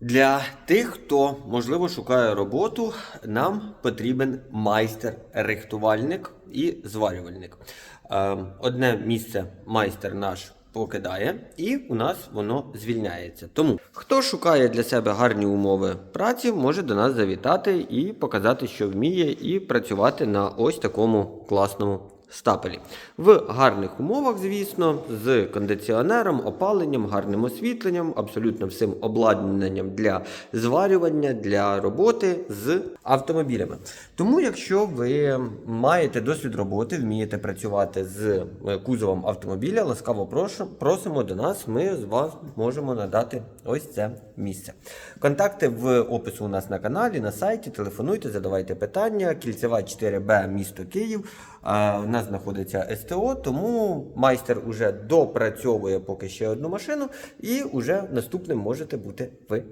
Для тих, хто можливо шукає роботу, нам потрібен майстер-рихтувальник і зварювальник. Е, Одне місце майстер наш покидає, і у нас воно звільняється. Тому хто шукає для себе гарні умови праці, може до нас завітати і показати, що вміє, і працювати на ось такому класному стапелі. В гарних умовах, звісно, з кондиціонером, опаленням, гарним освітленням, абсолютно всім обладнанням для зварювання, для роботи з автомобілями. Тому, якщо ви маєте досвід роботи, вмієте працювати з е, кузовом автомобіля, ласкаво прошу, просимо до нас. Ми з вас можемо надати ось це місце. Контакти в опису у нас на каналі, на сайті. Телефонуйте, задавайте питання. Кільцева 4Б, місто Київ. Нас знаходиться СТО, тому майстер уже допрацьовує поки ще одну машину, і уже наступним можете бути ви.